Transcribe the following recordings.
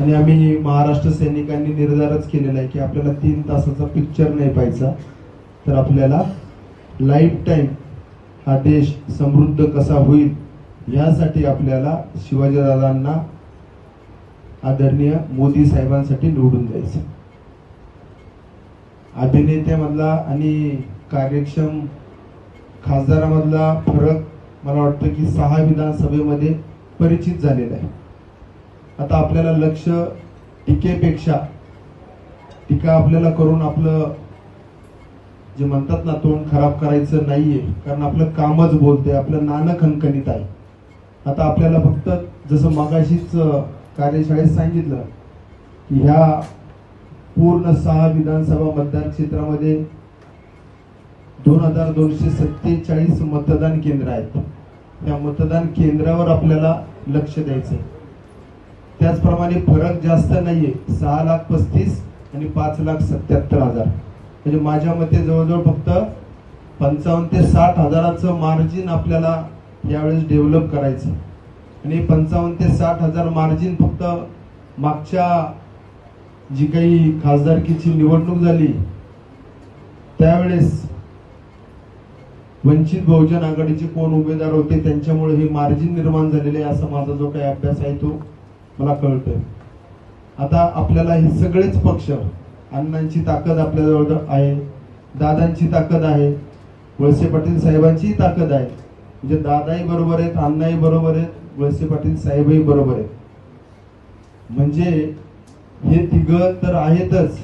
आणि आम्ही महाराष्ट्र सैनिकांनी निर्धारच केलेला आहे की आपल्याला तीन तासाचा पिक्चर नाही पाहायचा. तर आपल्याला लाईफ टाईम हा देश समृद्ध कसा होईल यासाठी आपल्याला शिवाजीदादांना आदरणीय मोदी साहेबांसाठी निवडून द्यायचं. अभिनेत्यामधला आणि कार्यक्षम खासदारामधला फरक मला वाटतं की सहा विधानसभेमध्ये परिचित झालेला आहे. आता आपल्याला लक्ष टीकेपेक्षा टीका आपल्याला करून आपलं जे म्हणतात ना तोंड खराब करायचं नाहीये. कारण आपलं कामच बोलते आपलं नाणं खणखणीत आहे. आता आपल्याला फक्त जसं मगाशीच कार्यशाळेत सांगितलं की ह्या पूर्ण सहा विधानसभा मतदारक्षेत्रामध्ये दोन हजार दोनशे सत्तेचाळीस मतदान केंद्र आहेत. त्या मतदान केंद्रावर आपल्याला लक्ष द्यायचं आहे त्याचप्रमाणे फरक जास्त नाहीये. सहा लाख पस्तीस आणि पाच लाख सत्याहत्तर हजार. म्हणजे माझ्या मते जवळजवळ फक्त पंचावन्न ते साठ हजाराचं मार्जिन आपल्याला यावेळेस डेव्हलप करायचं. आणि पंचावन्न ते साठ हजार मार्जिन फक्त मागच्या जी काही खासदारकीची निवडणूक झाली त्यावेळेस वंचित बहुजन आघाडीचे कोण उमेदवार होते त्यांच्यामुळे हे मार्जिन निर्माण झालेले आहे असा माझा जो काही अभ्यास आहे तो. मला कळतोय. आता आपल्याला हे सगळेच पक्ष अण्णांची ताकद आपल्याजवळ आहे दादांची ताकद आहे वळसे पाटील साहेबांचीही ताकद आहे. म्हणजे दादाही बरोबर आहेत अण्णाही बरोबर आहेत वळसे पाटील साहेबही बरोबर आहेत. म्हणजे हे तिघ तर आहेतच.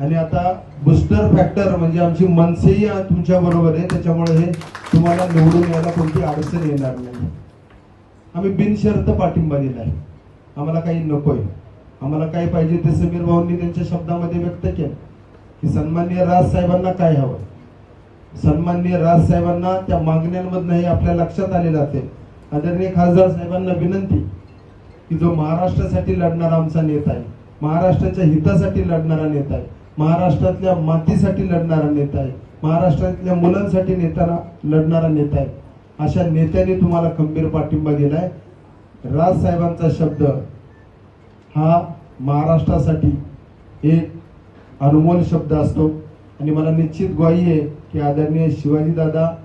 आणि आता बुस्टर फॅक्टर म्हणजे आमची मनसेही तुमच्या बरोबर आहे त्याच्यामुळे हे तुम्हाला निवडून यायला कोणती अडचण येणार नाही. आम्ही बिनशर्त पाठिंबा दिला आहे आम्हाला काही नकोय. आम्हाला काय पाहिजे ते समीर भाऊंनी त्यांच्या शब्दामध्ये व्यक्त केलं. की सन्माननीय राज साहेबांना काय हवं? सन्माननीय राज साहेबांना त्या मागण्यांमधनं हे आपल्या लक्षात आलेलं असेल आदरणीय खासदार साहेबांना विनंती की जो महाराष्ट्रासाठी लढणारा आमचा नेता आहे महाराष्ट्राच्या हितासाठी लढणारा नेता आहे महाराष्ट्रातल्या मातीसाठी लढणारा नेता आहे महाराष्ट्रातल्या मुलांसाठी नेताना लढणारा नेता आहे अशा नेत्याने तुम्हाला खंबीर पाठिंबा दिलाय. राज साहेबांचा शब्द हा महाराष्ट्रासाठी एक अनमोल शब्द असतो. आणि मला निश्चित ग्वाही आहे की आदरणीय शिवाजीदादा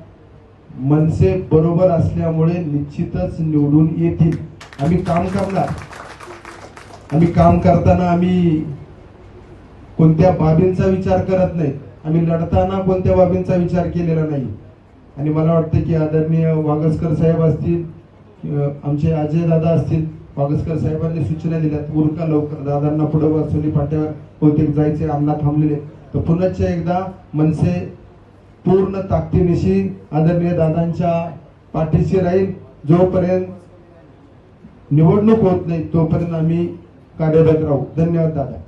मनसे बरोबर असल्यामुळे निश्चितच निवडून येतील. आम्ही काम करणार. आम्ही काम करताना आम्ही कोणत्या बाबींचा विचार करत नाही. आम्ही लढताना कोणत्या बाबींचा विचार केलेला नाही. आणि मला वाटतं की आदरणीय वागसकर साहेब असतील आमचे अजय दादा असतील वागसकर साहेबांनी सूचना दिल्यात उरका लवकर दादांना पुढे वाचवली पाट्यावर बहुतेक जायचे आमला थांबलेले. तर पुनश्च एकदा मनसे पूर्ण ताकदीनिशी आदरणीय दादांच्या पाठीशी राहील. जोपर्यंत निवडणूक होत नाही तोपर्यंत आम्ही कार्यरत राहू. धन्यवाद दादा.